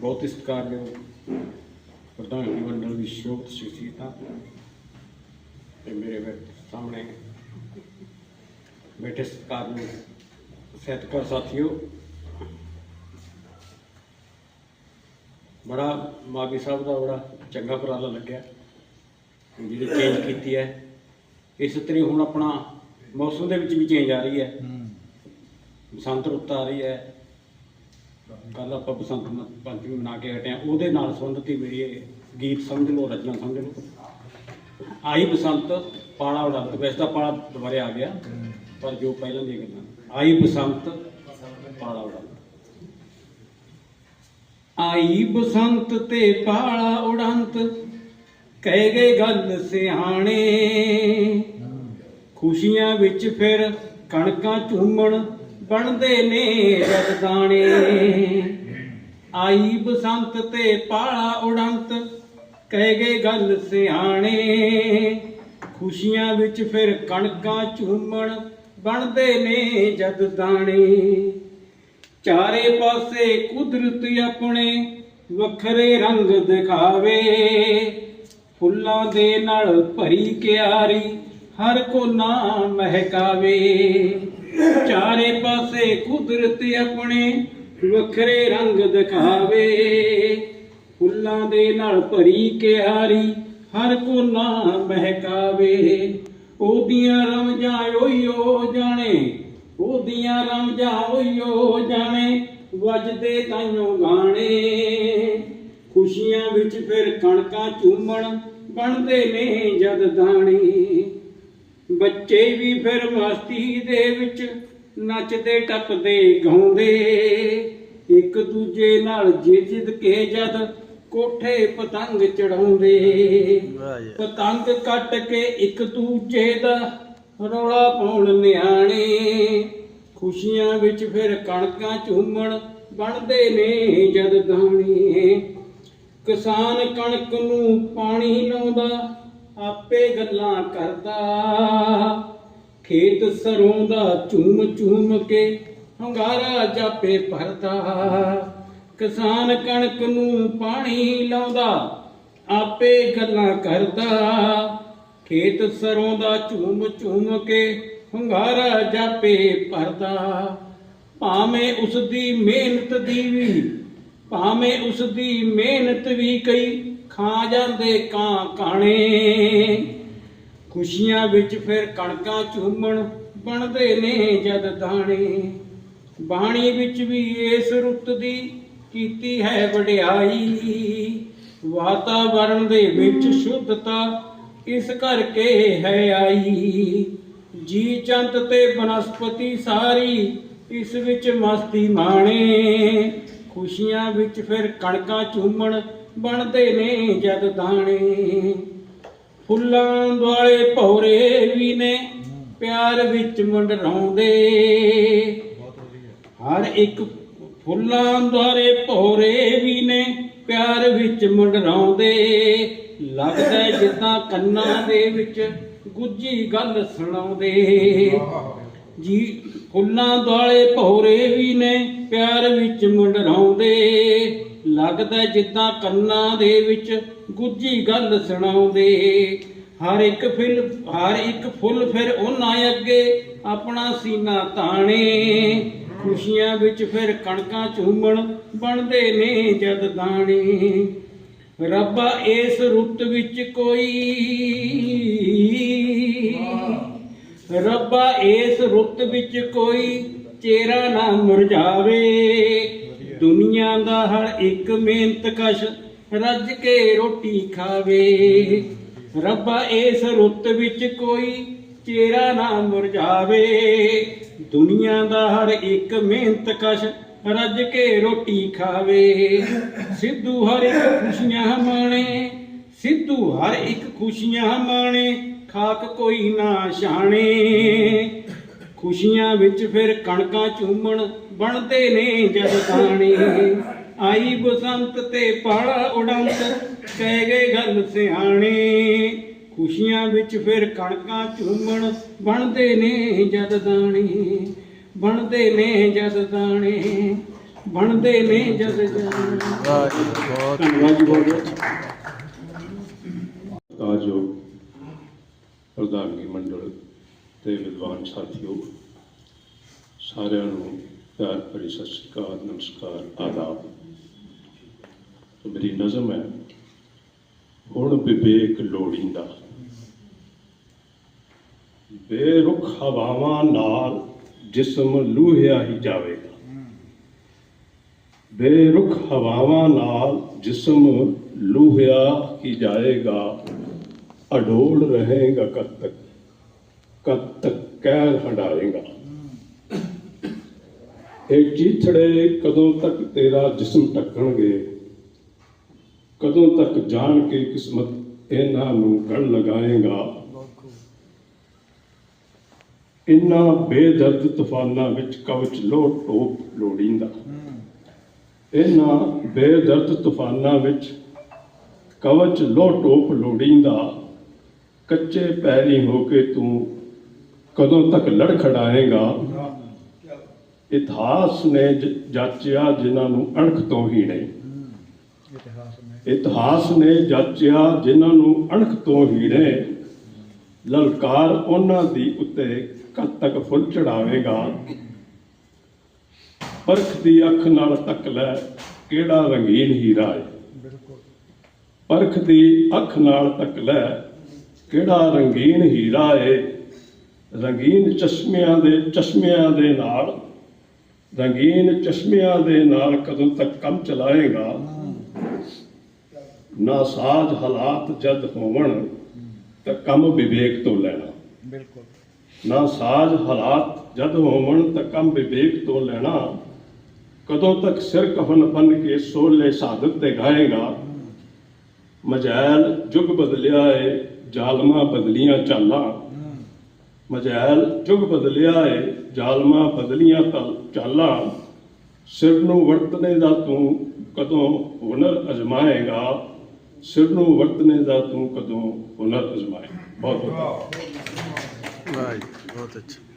ਬਹੁਤ ਹੀ ਸਤਿਕਾਰਯੋਗ ਪ੍ਰਧਾਨ ਮੰਡਲ ਦੀ ਸ਼ੋਭਤ ਸ਼ਖਸੀਅਤਾਂ ਤੇ ਮੇਰੇ ਬੈਠ ਸਾਹਮਣੇ ਬੈਠੇ ਸਤਿਕਾਰਯੋਗ ਸਹਿਤਕਾਰ ਸਾਥੀਓ। ਬੜਾ ਮਾਗੀ ਸਾਹਿਬ ਦਾ ਬੜਾ ਚੰਗਾ ਉਪਰਾਲਾ ਲੱਗਿਆ ਜਿਹੜੀ ਚੇਂਜ ਕੀਤੀ ਹੈ। ਇਸ ਤਰੀ ਹੁਣ ਆਪਣਾ ਮੌਸਮ ਦੇ ਵਿੱਚ ਵੀ ਚੇਂਜ ਆ ਰਹੀ ਹੈ। ਬਸੰਤ ਰੁੱਤ ਆ ਰਹੀ ਹੈ। ਕੱਲ ਆਪਾਂ ਬਸੰਤ ਮ- ਪੰਚਮੀ ਮਨਾ ਕੇ ਹਟੇ ਹਾਂ ਉਹਦੇ ਨਾਲ ਸੰਬੰਧਿਤ ਹੀ ਮੇਰੀ ਇਹ ਗੀਤ ਸਮਝ ਲਓ, ਰਚਨਾ ਸਮਝ ਲਓ। ਆਈ ਬਸੰਤ, ਪਾਲਾ ਉਡੰਤ ਵੈਸੇ ਤਾਂ ਪਾਲਾ ਦੁਬਾਰੇ ਆ ਗਿਆ, ਪਰ ਜੋ ਪਹਿਲਾਂ ਦੀਆਂ ਗੱਲਾਂ। ਆਈ ਬਸੰਤ, ਪਾਲਾ ਉਡੰਤ ਆਈ ਬਸੰਤ ਤੇ ਪਾਲਾ ਉਡੰਤ, ਕਹਿ ਗਏ ਗੱਲ ਸਿਆਣੇ। ਖੁਸ਼ੀਆਂ ਵਿੱਚ ਫਿਰ ਕਣਕਾਂ ਝੂਮਣ ਬਣਦੇ ਨੇ ਜਦ ਦਾਣੇ। ਆਈ ਬਸੰਤ ਤੇ ਪਾਲਾ ਉਡੰਤ, ਕਹਿ ਗਏ ਗੱਲ ਸਿਆਣੇ। ਖੁਸ਼ੀਆਂ ਵਿੱਚ ਫਿਰ ਕਣਕਾਂ ਝੂਮਣ ਬਣਦੇ ਨੇ ਜਦ ਦਾਣੇ। ਚਾਰੇ ਪਾਸੇ ਕੁਦਰਤ ਆਪਣੇ ਵੱਖਰੇ ਰੰਗ ਦਿਖਾਵੇ। ਫੁੱਲਾਂ ਦੇ ਨਾਲ ਭਰੀ ਕਿਆਰੀ ਹਰ ਕੋ ਨਾ ਮਹਿਕਾਵੇ। ਚਾਰੇ ਪਾਸੇ ਕੁਦਰਤ ਆਪਣੇ, ਵੱਖਰੇ ਰੰਗ ਦਿਖਾਵੇ। ਫੁੱਲਾਂ ਦੇ ਨਾਲ ਭਰੀ ਕਿਆਰੀ ਹਰ ਕੋਨਾ ਮਹਿਕਾਵੇ। ਉਹਦੀਆਂ ਰਮਜਾਂ ਓਯੋ ਜਾਣੇ, ਉਹਦੀਆਂ ਰਮਜਾਂ ਓਯੋ ਜਾਣੇ, ਵੱਜਦੇ ਤਾਈਓ ਗਾਣੇ। ਖੁਸ਼ੀਆਂ ਵਿੱਚ ਫਿਰ ਕਣਕਾਂ ਚੂਮਣ ਬਣਦੇ ਨੇ ਜਦ ਦਾਣੇ। ਬੱਚੇ ਵੀ ਫਿਰ ਮਸਤੀ ਦੇ ਵਿੱਚ ਨੱਚਦੇ ਟੱਪਦੇ ਗਾਉਂਦੇ। ਇੱਕ ਦੂਜੇ ਨਾਲ ਜਿੱਦ ਕੇ ਜਦ ਕੋਠੇ ਪਤੰਗ ਚੜਾਉਂਦੇ। ਪਤੰਗ ਕੱਟ ਕੇ ਇੱਕ ਦੂਜੇ ਦਾ ਰੌਲਾ ਪਾਉਣ ਨਿਆਣੇ। ਖੁਸ਼ੀਆਂ ਵਿੱਚ ਫਿਰ ਕਣਕਾਂ ਝੂਮਣ ਬਣਦੇ ਨੇ ਜਦ ਦਾਣੇ। ਕਿਸਾਨ ਕਣਕ ਨੂੰ ਪਾਣੀ ਲਾਉਂਦਾ ਆਪੇ ਗੱਲਾਂ ਕਰਦਾ। ਖੇਤ ਸਰੋਂ ਦਾ ਝੂਮ ਝੂਮ ਕੇ ਹੰਗਾਰਾ ਜਾਪੇ ਭਰਦਾ। ਕਿਸਾਨ ਕਣਕ ਨੂੰ ਪਾਣੀ ਲਾਉਂਦਾ, ਆਪੇ ਗੱਲਾਂ ਕਰਦਾ। ਖੇਤ ਸਰੋਂ ਦਾ ਝੂਮ ਝੂਮ ਕੇ ਹੰਗਾਰਾ ਜਾਪੇ ਭਰਦਾ। ਭਾਵੇਂ ਉਸ ਦੀ ਮਿਹਨਤ ਦੀ ਵੀ, ਭਾਵੇਂ ਉਸ ਦੀ ਮਿਹਨਤ ਵੀ ਕਈ ਖਾ ਜਾਂਦੇ ਕਾਂ ਕਾਣੇ। ਖੁਸ਼ੀਆਂ ਵਿੱਚ ਫਿਰ ਕਣਕਾਂ ਝੂਮਣ ਬਣਦੇ ਨੇ ਜਦ ਦਾਣੇ। ਬਾਣੀ ਵਿੱਚ ਵੀ ਇਸ ਰੁੱਤ ਦੀ ਕੀਤੀ ਹੈ ਵਡਿਆਈ ਵਾਤਾਵਰਣ ਦੇ ਵਿੱਚ ਸ਼ੁੱਧਤਾ ਇਸ ਕਰਕੇ ਹੈ ਆਈ। ਜੀ ਚੰਤ ਤੇ ਬਨਸਪਤੀ ਸਾਰੀ ਇਸ ਵਿੱਚ ਮਸਤੀ ਮਾਣੇ। ਖੁਸ਼ੀਆਂ ਵਿੱਚ ਫਿਰ ਕਣਕਾਂ ਝੂਮਣ ਬਣਦੇ ਨੇ ਜਦ ਦਾਣੇ। ਫੁੱਲਾਂ ਵਾਲੇ ਭੌਰੇ ਵੀ ਨੇ ਪਿਆਰ ਵਿੱਚ ਮੰਡਰਾਉਂਦੇ ਹਰ ਇੱਕ ਫੁੱਲਾਂ ਵਾਲੇ ਭੌਰੇ ਵੀ ਨੇ ਪਿਆਰ ਵਿੱਚ ਮੰਡਰਾਉਂਦੇ ਲੱਗਦਾ ਜਿੱਦਾਂ ਕੰਨਾਂ ਦੇ ਵਿੱਚ ਗੁੱਜੀ ਗੱਲ ਸੁਣਾਉਂਦੇ। ਜੀ ਫੁੱਲਾਂ ਵਾਲੇ ਭੌਰੇ ਵੀ ਨੇ ਪਿਆਰ ਵਿੱਚ ਮੰਡਰਾਉਂਦੇ ਲੱਗਦਾ ਜਿੱਦਾਂ ਕੰਨਾਂ ਦੇ ਵਿੱਚ ਗੁੱਜੀ ਗੱਲ ਸੁਣਾਉਂਦੇ। ਹਰ ਇੱਕ ਫੁੱਲ, ਹਰ ਇੱਕ ਫੁੱਲ ਫਿਰ ਉਹਨਾਂ ਅੱਗੇ ਆਪਣਾ ਸੀਨਾ ਤਾਣੇ। ਖੁਸ਼ੀਆਂ ਵਿੱਚ ਫਿਰ ਕਣਕਾਂ ਝੂਮਣ ਬਣਦੇ ਨੇ ਜਦ ਦਾਣੇ। ਰੱਬਾ, ਇਸ ਰੁੱਤ ਵਿੱਚ ਕੋਈ ਰੱਬਾ, ਇਸ ਰੁੱਤ ਵਿੱਚ ਕੋਈ ਚਿਹਰਾ ਨਾ ਮੁਰਝਾਵੇ। ਦੁਨੀਆ ਦਾ ਹਰ ਇੱਕ ਮਿਹਨਤ ਕਸ਼ ਰੱਜ ਕੇ ਰੋਟੀ ਖਾਵੇ। ਰੱਬਾ ਇਸ ਰੁੱਤ ਵਿੱਚ ਕੋਈ ਚਿਹਰਾ ਨਾ ਮੁਰਝਾਵੇ। ਦੁਨੀਆ ਦਾ ਹਰ ਇੱਕ ਮਿਹਨਤ ਕਸ਼ ਰੱਜ ਕੇ ਰੋਟੀ ਖਾਵੇ। ਸਿੱਧੂ ਹਰ ਇੱਕ ਖੁਸ਼ੀਆਂ ਮਾਣੇ, ਸਿੱਧੂ ਹਰ ਇੱਕ ਖੁਸ਼ੀਆਂ ਮਾਣੇ, ਖਾਕ ਕੋਈ ਨਾ ਛਾਣੇ। ਖੁਸ਼ੀਆਂ ਵਿੱਚ ਫਿਰ ਕਣਕਾਂ ਝੂਮਣ ਬਣਦੇ ਨੇ ਜਦ ਦਾਣੇ ਆਈ ਬਸੰਤ ਤੇ ਪਾਲਾ ਉਡੰਤ, ਕਹਿ ਗਏ ਗੱਲ ਸਿਆਣੇ। ਖੁਸ਼ੀਆਂ ਵਿੱਚ ਫਿਰ ਕਣਕਾਂ ਝੂਮਣ ਬਣਦੇ ਨੇ ਜਦ ਦਾਣੇ ਬਣਦੇ ਨੇ ਜਦ ਦਾਣੇ ਬਣਦੇ ਨੇ ਜਦ ਜਾਨ ਧੰਨਵਾਦ ਜੀ ਬਹੁਤ ਤਾਜੋ ਪ੍ਰਧਾਨਗੀ ਮੰਡਲ ਤੇ ਵਿਦਵਾਨ ਸਾਥੀਓ, ਸਾਰਿਆਂ ਨੂੰ ਪਿਆਰ ਭਰੀ ਸਤਿ ਸ਼੍ਰੀ ਅਕਾਲ, ਨਮਸਕਾਰ, ਆਦਾਬ। ਮੇਰੀ ਨਜ਼ਮ ਹੈ, ਹੁਣ ਵਿਵੇਕ ਲੋੜੀਂਦਾ। ਬੇਰੁਖ ਹਵਾਵਾਂ ਨਾਲ ਜਿਸਮ ਲੂਹਿਆ ਹੀ ਜਾਵੇਗਾ। ਬੇਰੁਖ ਹਵਾਵਾਂ ਨਾਲ ਜਿਸਮ ਲੂਹਿਆ ਹੀ ਜਾਏਗਾ, ਅਡੋਲ ਰਹੇਗਾ ਕਦ ਤੱਕ ਕਦ ਤੱਕ ਕਹਿਰ ਹੰਡਾਏਗਾ? ਇਹ ਚੀਥੜੇ ਕਦੋਂ ਤੱਕ ਤੇਰਾ ਜਿਸਮ ਢੱਕਣਗੇ? ਕਦੋਂ ਤੱਕ ਜਾਣ ਕੇ ਕਿਸਮਤ ਇਹਨਾਂ ਨੂੰ ਗਣ ਲਗਾਏਗਾ? ਇਨ੍ਹਾਂ ਬੇਦਰਦ ਤੂਫਾਨਾਂ ਵਿੱਚ ਕਵਚ ਲੋ ਟੋਪ ਲੋੜੀਂਦਾ। ਇਨ੍ਹਾਂ ਬੇਦਰਦ ਤੂਫਾਨਾਂ ਵਿੱਚ ਕਵਚ ਲੋ ਟੋਪ ਲੋੜੀਂਦਾ। ਕੱਚੇ ਪੈਰੀ ਹੋ ਕੇ ਤੂੰ ਕਦੋਂ ਤੱਕ ਲੜਖੜਾਏਗਾ ਇਤਿਹਾਸ ਨੇ ਜਾਚਿਆ ਜਿਨ੍ਹਾਂ ਨੂੰ ਅਣਖ ਤੋਂ ਹੀ ਨਹੀਂ। ਇਤਿਹਾਸ ਨੇ। ਜਾਚਿਆ ਜਿਨ੍ਹਾਂ ਨੂੰ ਅਣਖ ਤੋਂ ਹੀ ਨੇ ਲਲਕਾਰ ਉਹਨਾਂ ਦੀ ਉੱਤੇ ਕਦ ਤੱਕ ਫੁੱਲ ਚੜਾਵੇਗਾ? ਪਰਖ ਦੀ ਅੱਖ ਨਾਲ ਤੱਕ ਲੈ ਕਿਹੜਾ ਰੰਗੀਨ ਹੀਰਾ ਹੈ ਪਰਖ ਦੀ ਅੱਖ ਨਾਲ ਤੱਕ ਲੈ ਕਿਹੜਾ ਰੰਗੀਨ ਹੀਰਾ ਏ? ਰੰਗੀਨ ਚਸ਼ਮਿਆਂ ਦੇ ਚਸ਼ਮਿਆਂ ਦੇ ਨਾਲ ਰੰਗੀਨ ਚਸ਼ਮਿਆਂ ਦੇ ਨਾਲ ਕਦੋਂ ਤੱਕ ਕੰਮ ਚਲਾਏਗਾ? ਨਾ ਸਾਜ ਹਾਲਾਤ ਜਦ ਹੋਵਣ ਤਾਂ ਕੰਮ ਵਿਵੇਕ ਤੋਂ ਲੈਣਾ। ਬਿਲਕੁਲ। ਨਾ ਸਾਜ ਹਾਲਾਤ ਜਦ ਹੋਵਣ ਤਾਂ ਕੰਮ ਵਿਵੇਕ ਤੋਂ ਲੈਣਾ। ਕਦੋਂ ਤੱਕ ਸਿਰ ਕਫਨ ਬਨ ਕੇ ਸੋਲੇ ਸਾਧਤ ਤੇ ਗਾਏਗਾ? ਮਜੈਲ ਜੁਗ ਬਦਲਿਆ ਏ ਜ਼ਾਲਮਾਂ ਬਦਲੀਆਂ ਚਾਲਾਂ। ਮਜੈਲ ਜੁਗ ਬਦਲਿਆ ਏ, ਜ਼ਾਲਮਾਂ ਬਦਲੀਆਂ ਚਾਲਾਂ। ਸਿਰ ਨੂੰ ਵਰਤਨੇ ਦਾ ਤੂੰ ਕਦੋਂ ਹੁਨਰ ਅਜਮਾਏਗਾ? ਸਿਰ ਨੂੰ ਵਰਤਨੇ ਦਾ ਤੂੰ ਕਦੋਂ ਹੁਨਰ ਅਜਮਾਏਗਾ? ਬਹੁਤ ਬਹੁਤ ਵਾਹ ਬਹੁਤ ਅੱਛਾ।